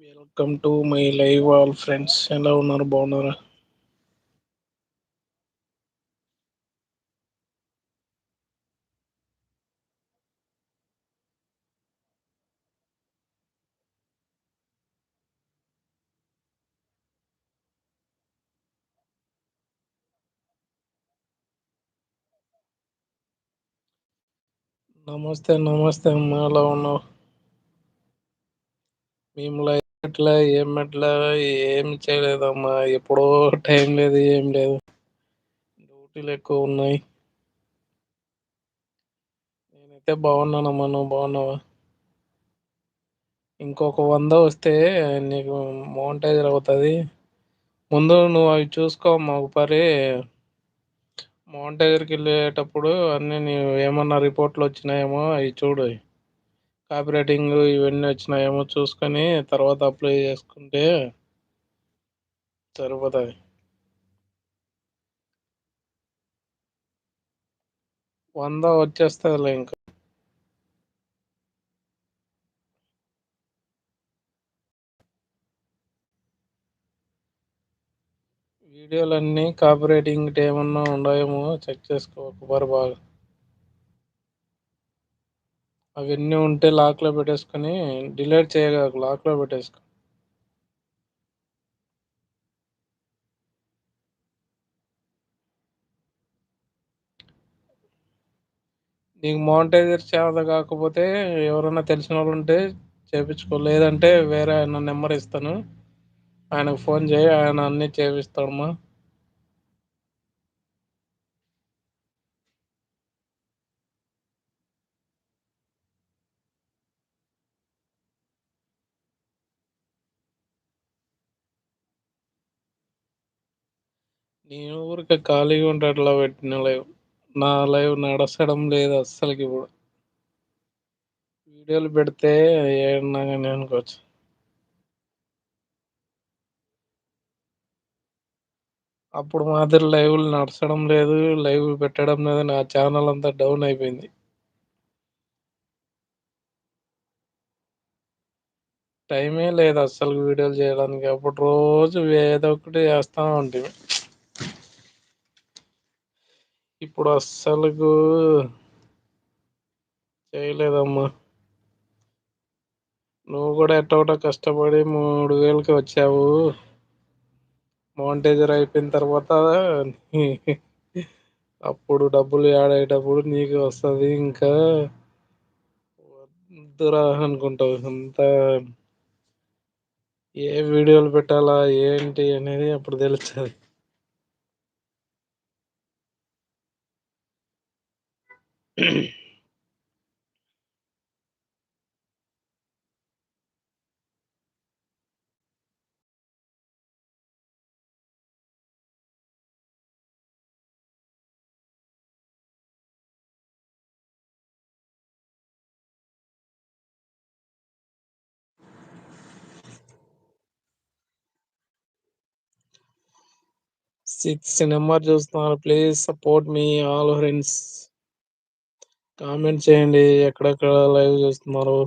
Welcome to my live all friends ఎలా ఉన్నారు బాగున్నారా నమస్తే నమస్తే అమ్మా ఎలా ఉన్నావు మేము ఎట్లా ఏం ఎట్లా ఏం చేయలేదమ్మా. ఎప్పుడో టైం లేదు ఏం లేదు. డ్యూటీలు ఎక్కువ ఉన్నాయి. నేనైతే బాగున్నానమ్మా. నువ్వు బాగున్నావా? ఇంకొక వంద వస్తే నీకు మోంటేజర్ అవుతుంది. ముందు నువ్వు అవి చూసుకోమ్మా పరి మౌంటైజర్కి వెళ్ళేటప్పుడు అన్ని నీ ఏమన్నా రిపోర్ట్లు వచ్చినాయేమో అవి చూడు. కాపీ రైటింగ్ ఇవన్నీ వచ్చినాయేమో చూసుకొని తర్వాత అప్లై చేసుకుంటే సరిపోతుంది. వంద వచ్చేస్తుందిలే ఇంకా. వీడియోలన్నీ కాపీ రైటింగ్ ఏమన్నా ఉన్నాయేమో చెక్ చేసుకో ఒకసారి బాగా. అవన్నీ ఉంటే లాక్లో పెట్టేసుకొని డిలీట్ చేయగా లాక్లో పెట్టేసుకో. నీకు మోంటేజర్ చేత కాకపోతే ఎవరైనా తెలిసిన వాళ్ళు ఉంటే చేపించుకో. లేదంటే వేరే ఆయన నెంబర్ ఇస్తాను. ఆయనకు ఫోన్ చేయి ఆయన అన్ని చేపిస్తాడమ్మా. నేను ఊరికే ఖాళీగా ఉంటే అట్లా పెట్టిన లైవ్. నా లైవ్ నడసడం లేదు అస్సలుకి ఇప్పుడు. వీడియోలు పెడితే ఏడన్నా కానీ అనుకోవచ్చు. అప్పుడు మాదిరి లైవ్లు నడచడం లేదు లైవ్ పెట్టడం లేదు నా ఛానల్ అంతా డౌన్ అయిపోయింది. టైమే లేదు అస్సలు వీడియోలు చేయడానికి. అప్పుడు రోజు ఏదో ఒకటి చేస్తా ఉంటిమి. ఇప్పుడు అస్సలుకు చేయలేదమ్మా. నువ్వు కూడా ఎట్టోకట్ట కష్టపడి మూడు వేలకి వచ్చావు. మోంటేజర్ అయిపోయిన తర్వాత అప్పుడు డబ్బులు యాడ్ అయ్యేటప్పుడు నీకు వస్తుంది ఇంకా. వద్దురా అనుకుంటావు. అంతా ఏ వీడియోలు పెట్టాలా ఏంటి అనేది అప్పుడు తెలుస్తుంది. Six cinema, just now, please support me all friends. Comment చేయండి. ఎక్కడెక్కడ లైవ్ చూస్తున్నారు?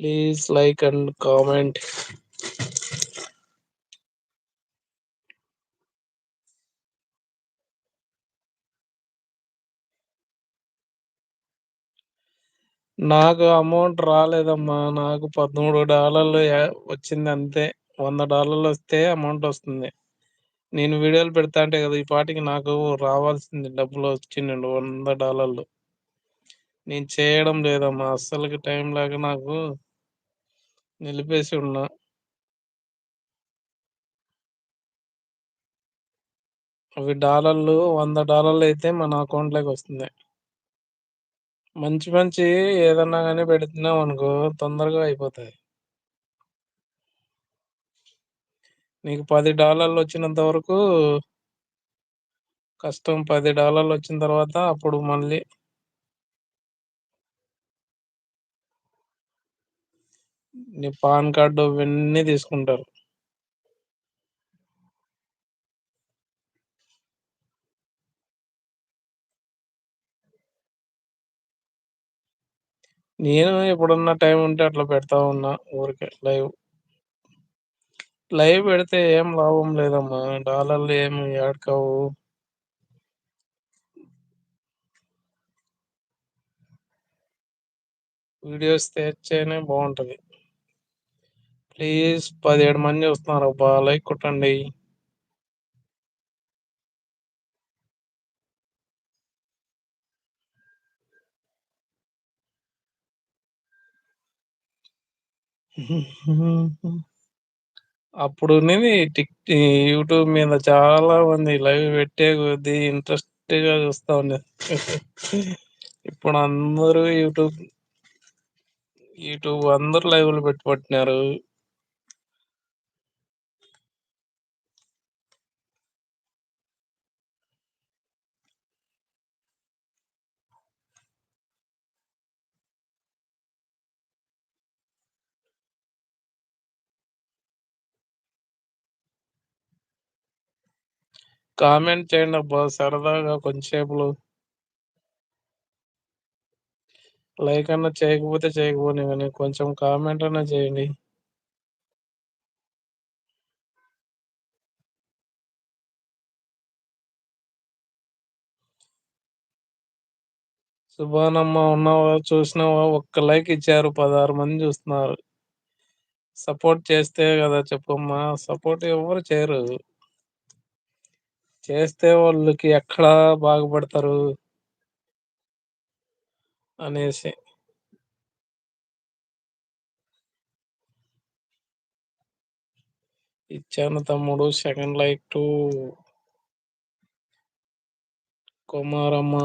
Please like and comment. నాకు అమౌంట్ రాలేదమ్మా. నాకు పదమూడు డాలర్లు వచ్చింది అంతే. వంద డాలర్లు వస్తే అమౌంట్ వస్తుంది. నేను వీడియోలు పెడతా అంటే కదా ఈ పాటికి నాకు రావాల్సింది డబ్బులు వచ్చిండు వంద డాలర్లు. నేను చేయడం లేదమ్మా అస్సలకి టైం లేక నాకు నిలిపేసి ఉన్నా. అవి డాలర్లు వంద డాలర్లు అయితే మన అకౌంట్లోకి వస్తుంది మంచి మంచి ఏదన్నా కానీ పెడుతున్నాం అనుకో తొందరగా అయిపోతాయి. నీకు పది డాలర్లు వచ్చినంత వరకు కష్టం. పది డాలర్లు వచ్చిన తర్వాత అప్పుడు మళ్ళీ నీ పాన్ కార్డు ఇవన్నీ తీసుకుంటారు. నేను ఎప్పుడున్న టైం ఉంటే అట్లా పెడతా ఉన్నా ఊరికే లైవ్. లైవ్ పెడితే ఏం లాభం లేదమ్మా డాలర్లు ఏమి ఏడకావు వీడియోస్ తెచ్చేనే బాగుంటది. ప్లీజ్ పదిహేడు మంది వస్తున్నారు అబ్బా లైక్ కొట్టండి. అప్పుడు ఉన్నది టిక్ యూట్యూబ్ మీద చాలా మంది లైవ్ పెట్టే కొద్ది ఇంట్రెస్ట్గా చూస్తా ఉండే ఇప్పుడు అందరూ యూట్యూబ్ యూట్యూబ్ అందరు లైవ్లు పెట్టుబట్టినారు కామెంట్ చేయండి అబ్బా సరదాగా కొంచెంసేపులు. లైక్ అన్నా చేయకపోతే చేయకపోని కానీ కొంచెం కామెంట్ అన్నా చేయండి. సుభానమ్మ ఉన్నావా? చూసినావా? ఒక్క లైక్ ఇచ్చారు పదహారు మంది చూస్తున్నారు. సపోర్ట్ చేస్తే కదా చెప్పమ్మా సపోర్ట్ ఎవ్వరు చేయరు. చేస్తే వాళ్ళకి ఎక్కడ బాగుపడతారు అనేసి. ఇచ్చాను తమ్ముడు సెకండ్ లైక్ టు. కుమారమ్మ.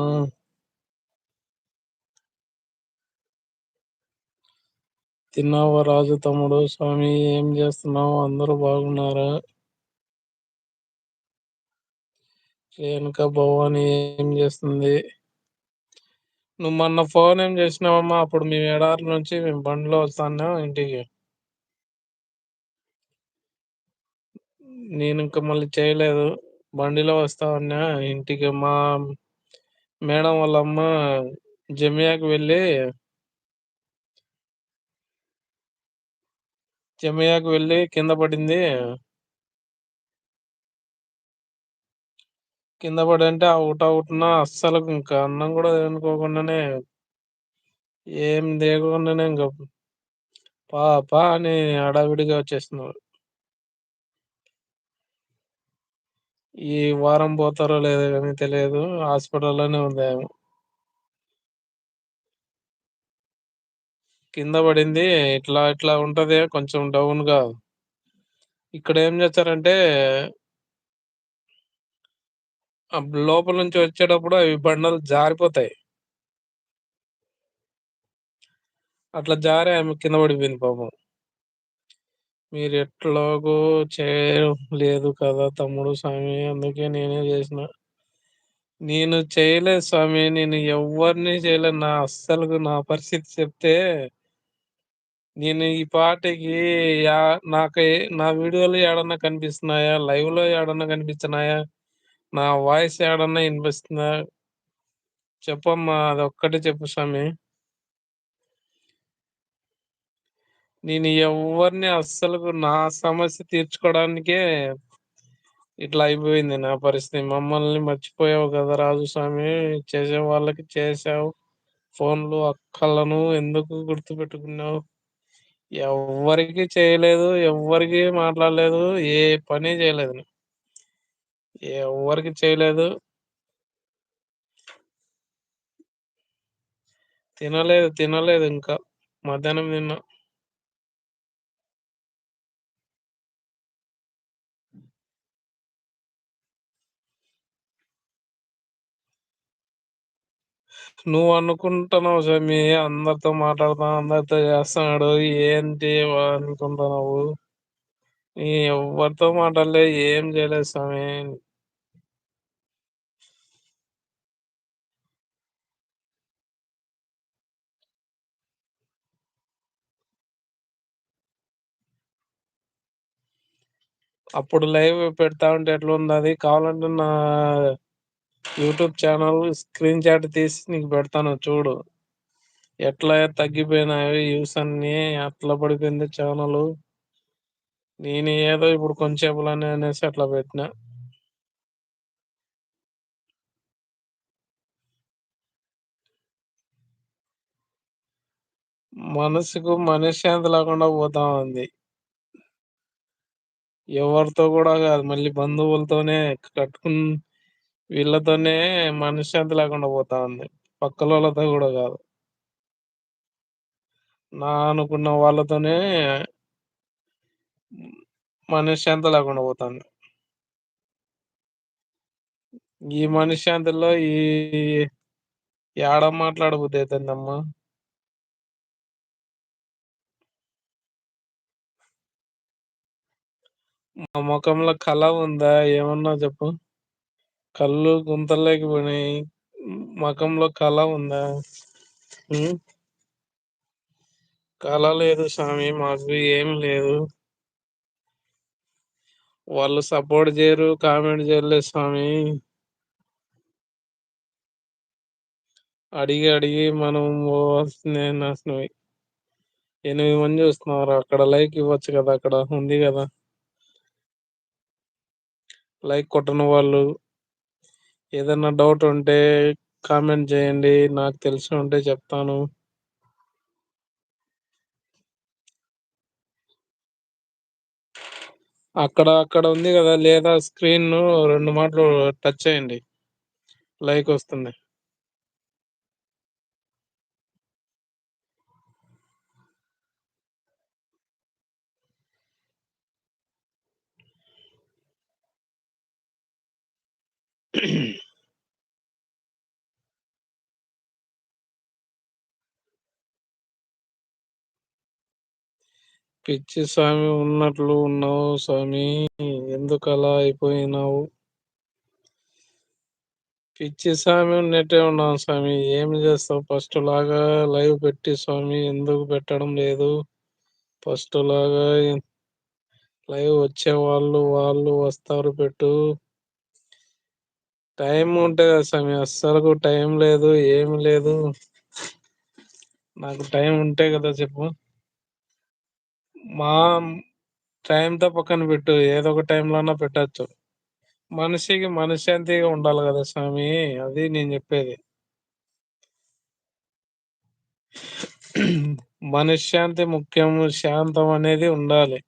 తిన్నావా రాజు తమ్ముడు? స్వామి ఏం చేస్తున్నావు? అందరూ బాగున్నారా? రేణుక భవాని ఏం చేస్తుంది? నువ్వు మొన్న ఫోన్ ఏం చేసినావమ్మా? అప్పుడు మేము ఎడారి నుంచి మేము బండిలో వస్తాను ఇంటికి. నేను ఇంకా మళ్ళీ చేయలేదు. బండిలో వస్తా ఉన్నా ఇంటికి మా మేడం వాళ్ళమ్మ జమియాకి వెళ్ళి జమియాకి వెళ్ళి కింద పడింది. కింద పడంటే అవుట్ ఆ అస్సలు ఇంకా అన్నం కూడా తినుకోకుండానే ఏం తేకుండానే ఇంకా పాప అని హడావిడిగా వచ్చేస్తున్నారు. ఈ వారం పోతారో లేదో కానీ తెలియదు. హాస్పిటల్లోనే ఉంది ఆమె కింద పడింది ఇట్లా ఇట్లా ఉంటది కొంచెం డౌన్గా ఇక్కడ ఏం చేస్తారంటే లోపల నుంచి వచ్చేటప్పుడు అవి బండలు జారిపోతాయి. అట్లా జారి ఆమె కింద పడిపోయింది పాపం. మీరు ఎట్లాగో చేయడం లేదు కదా తమ్ముడు స్వామి అందుకే నేనే చేసిన. నేను చేయలేదు స్వామి నేను ఎవ్వరిని చేయలేదు నా అస్సలు నా పరిస్థితి చెప్తే నేను ఈ పాటకి నాకు నా వీడియోలు ఏడన్నా కనిపిస్తున్నాయా? లైవ్లో ఏడన్నా కనిపిస్తున్నాయా? నా వాయిస్ ఏడన్నా వినిపిస్తుందా చెప్పమ్మా అది ఒక్కటే చెప్పు స్వామి. నేను ఎవ్వరిని అస్సలు నా సమస్య తీర్చుకోవడానికే ఇట్లా అయిపోయింది నా పరిస్థితి. మమ్మల్ని మర్చిపోయావు కదా రాజుస్వామి చేసే వాళ్ళకి చేసావు ఫోన్లు అక్కలను ఎందుకు గుర్తు పెట్టుకున్నావు ఎవ్వరికి చేయలేదు ఎవ్వరికి మాట్లాడలేదు ఏ పని చేయలేదు ఎవ్వరికి చేయలేదు. తినలేదు తినలేదు ఇంకా. మధ్యాహ్నం తిన్న. నువ్వు అనుకుంటున్నావు స్వామి అందరితో మాట్లాడుతా అందరితో చేస్తున్నాడు ఏంటి అనుకుంటున్నావు? నీ ఎవ్వరితో మాట్లాడలే ఏం చేయలేదు స్వామి. అప్పుడు లైవ్ పెడతా ఉంటే ఎట్లా ఉంది అది కావాలంటే నా యూట్యూబ్ ఛానల్ స్క్రీన్ షాట్ తీసి నీకు పెడతాను చూడు. ఎట్లా తగ్గిపోయినాయి వ్యూస్ అన్ని అట్లా పడిపోయింది ఛానల్. నేను ఏదో ఇప్పుడు కొంచెపులని అనేసి అట్లా పెట్టినా. మనసుకు మనశ్శాంతి లేకుండా పోతా ఉంది. ఎవరితో కూడా కాదు. మళ్ళీ బంధువులతోనే కట్టుకున్ వీళ్ళతోనే మనశ్శాంతి లేకుండా పోతా ఉంది. పక్కలోల్లతో కూడా కాదు. నా అనుకున్న వాళ్ళతోనే మనశ్శాంతి లేకుండా పోతుంది ఈ మనశ్శాంతిలో ఈ ఏడ మాట్లాడబుద్ధి అవుతుందమ్మా మా మొఖంలో కళ ఉందా? ఏమన్నా చెప్పు. కళ్ళు గుంతలేకపోయినాయి. పోయినాయి కళ ఉందా? కళ లేదు స్వామి. మాకు ఏం లేదు. వాళ్ళు సపోర్ట్ చేయరు కామెంట్ చేయలేదు స్వామి. అడిగి అడిగి మనం పోవాల్సిందే నాశనమై. ఎనిమిది మంది చూస్తున్నారు అక్కడ లైక్ ఇవ్వచ్చు కదా. అక్కడ ఉంది కదా. లైక్ కొట్టని వాళ్ళు. ఏదైనా డౌట్ ఉంటే కామెంట్ చేయండి. నాకు తెలిసి ఉంటే చెప్తాను. అక్కడ అక్కడ ఉంది కదా? లేదా స్క్రీన్ రెండు మాటలు టచ్ చేయండి. లైక్ వస్తుంది. పిచ్చి స్వామి ఉన్నట్లు ఉన్నావు స్వామి ఎందుకు అలా అయిపోయినావు? పిచ్చి స్వామి ఉన్నట్టే ఉన్నాం స్వామి ఏమి చేస్తావు? ఫస్ట్ లాగా లైవ్ పెట్టి స్వామి ఎందుకు పెట్టడం లేదు? ఫస్ట్ లాగా లైవ్ వచ్చే వాళ్ళు వాళ్ళు వస్తారు పెట్టు. టైం ఉంటే కదా స్వామి అస్సలకు టైం లేదు ఏమి లేదు. నాకు టైం ఉంటే కదా చెప్పు. మా టైంతో పక్కన పెట్టు ఏదో ఒక టైంలోనా పెట్టచ్చు. మనిషికి మనశ్శాంతిగా ఉండాలి కదా స్వామి అది నేను చెప్పేది. మనశ్శాంతి ముఖ్యం శాంతం అనేది ఉండాలి.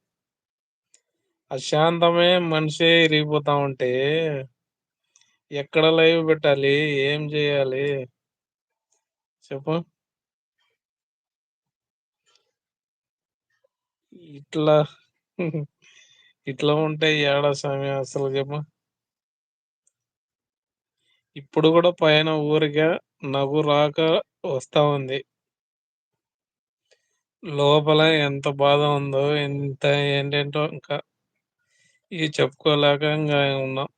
అశాంతమే మనిషి ఇరిగిపోతా ఉంటే ఎక్కడ లైవ్ పెట్టాలి ఏం చేయాలి? చెప్పు. ఇట్లా ఇట్లా ఉంటే ఏడా స్వామి అసలు చెప్పు. ఇప్పుడు కూడా పైన ఊరిగా నవ్వు రాక వస్తా ఉంది. లోపల ఎంత బాధ ఉందో ఎంత ఏంటంటో ఇంకా ఇవి చెప్పుకోలేక ఇంకా ఉన్నాం.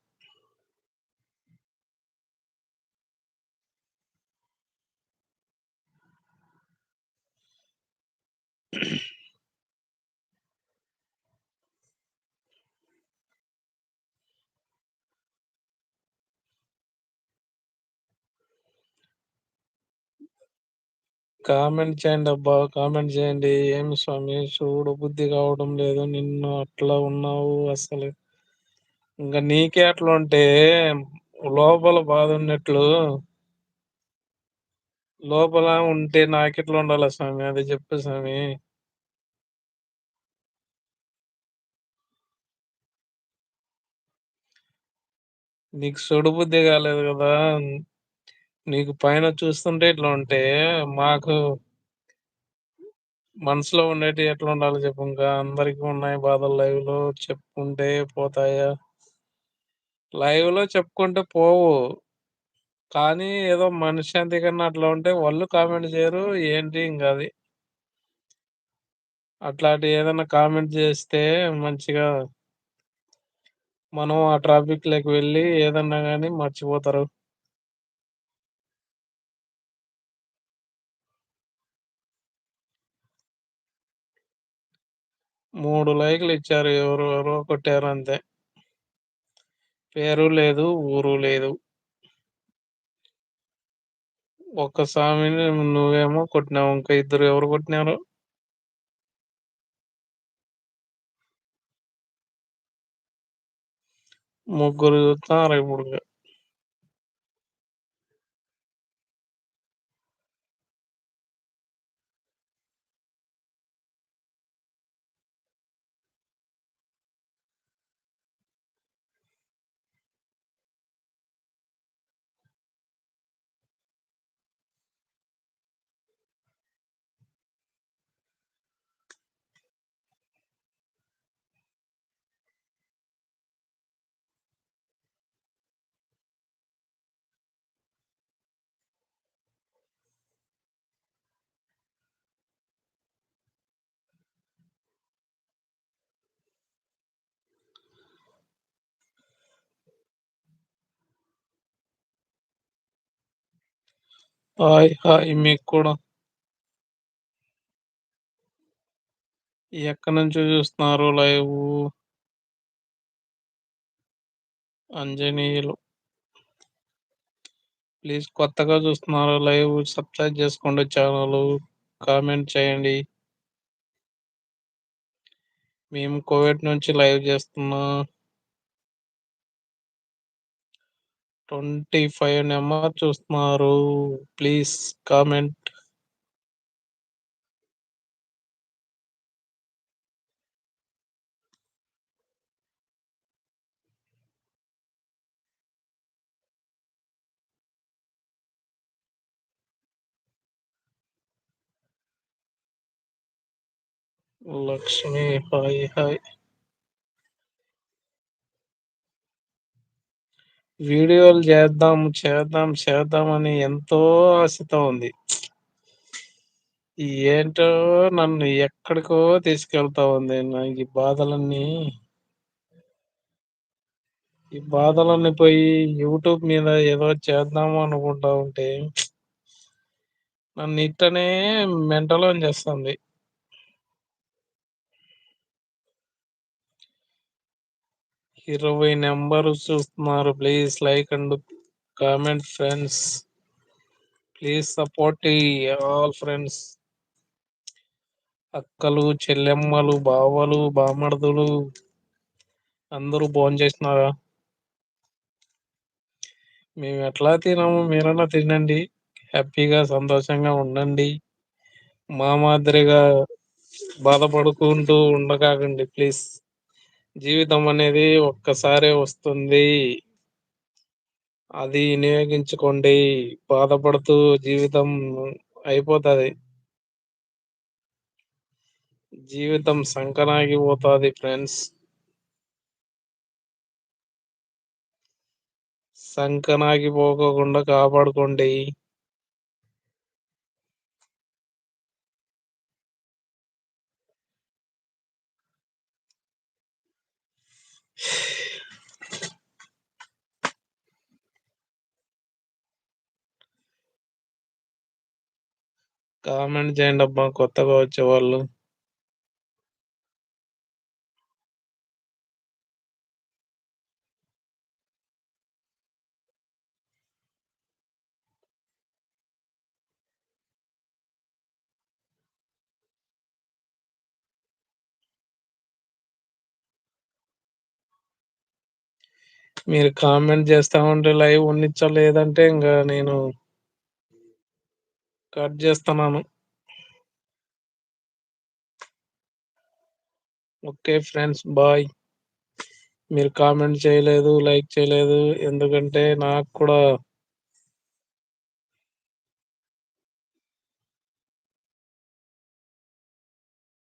కామెంట్ చేయండి అబ్బా కామెంట్ చేయండి. ఏమి స్వామి? చూడు బుద్ధి కావడం లేదు. నిన్ను అట్లా ఉన్నావు అసలు. ఇంకా నీకే అట్లా ఉంటే లోపల బాధ ఉన్నట్లు లోపల ఉంటే నాకెట్లా ఉండాలి స్వామి? అది చెప్పు స్వామి. నీకు సుడు బుద్ధి కాలేదు కదా. నీకు పైన చూస్తుంటే ఇట్లా ఉంటే మాకు మనసులో ఉండేటి ఎట్లా ఉండాలో చెప్పు? ఇంకా అందరికి ఉన్నాయి బాధలు లైవ్లో చెప్పుకుంటే పోతాయా? లైవ్లో చెప్పుకుంటే పోవు. కానీ ఏదో మనశ్శాంతి కన్నా అట్లా ఉంటే వాళ్ళు కామెంట్ చేయరు. ఏంటి ఇంకా అది? అట్లాంటి ఏదైనా కామెంట్ చేస్తే మంచిగా మనం ఆ ట్రాఫిక్లోకి వెళ్ళి ఏదన్నా గాని మర్చిపోతారు. మూడు లైకులు ఇచ్చారు. ఎవరు ఎవరో కొట్టారు అంతే. పేరు లేదు ఊరు లేదు. ఒక్క స్వామిని నువ్వేమో కొట్టినావు. ఇంకా ఇద్దరు ఎవరు కొట్టినారు? ముగ్గురు చూస్తున్నారు ఇప్పుడు. హాయ్ హాయ్ మీకు కూడా ఎక్కడి నుంచి చూస్తున్నారు లైవ్ అంజనీయులు ప్లీజ్ కొత్తగా చూస్తున్నారు లైవ్ సబ్స్క్రైబ్ చేసుకోండి ఛానల్ కామెంట్ చేయండి. మేము కోవిడ్ నుంచి లైవ్ చేస్తున్నాం. ట్వంటీ ఫైవ్ నెంబర్ చూస్తున్నారు. Please comment. Lakshmi hi hi. వీడియోలు చేద్దాం చేద్దాం చేద్దాం అని ఎంతో ఆశతో ఉంది. ఏంటో నన్ను ఎక్కడికో తీసుకెళ్తా ఉంది. నాకు ఈ బాధలన్నీ ఈ బాధలన్నీ పోయి యూట్యూబ్ మీద ఏదో చేద్దాము అనుకుంటా ఉంటే నన్ను ఇట్టనే మెంటలో చేస్తుంది ఇరవై నెంబర్ చూస్తున్నారు. Please like and comment friends please support all friends అక్కలు చెల్లెమ్మలు బావలు బామర్దులు అందరూ భోంచేసినారా మేము ఎట్లా తినాము? మీరన్నా తినండి. హ్యాపీగా సంతోషంగా ఉండండి. మా మాదిరిగా బాధపడుకుంటూ ఉండకాకండి ప్లీజ్ జీవితం అనేది ఒక్కసారే వస్తుంది. అది వినియోగించుకోండి. బాధపడుతూ జీవితం అయిపోతుంది. జీవితం సంకనాగిపోతుంది ఫ్రెండ్స్. సంకనాగిపోకుండా కాపాడుకోండి. కామెంట్ చేయండి అబ్బా కొత్తగా వచ్చేవాళ్ళు మీరు కామెంట్ చేస్తా ఉంటే లైవ్ ఉండించలేదంటే ఇంకా నేను కట్ చేస్తున్నాను. Okay friends bye. మీరు కామెంట్ చేయలేదు లైక్ చేయలేదు ఎందుకంటే నాకు కూడా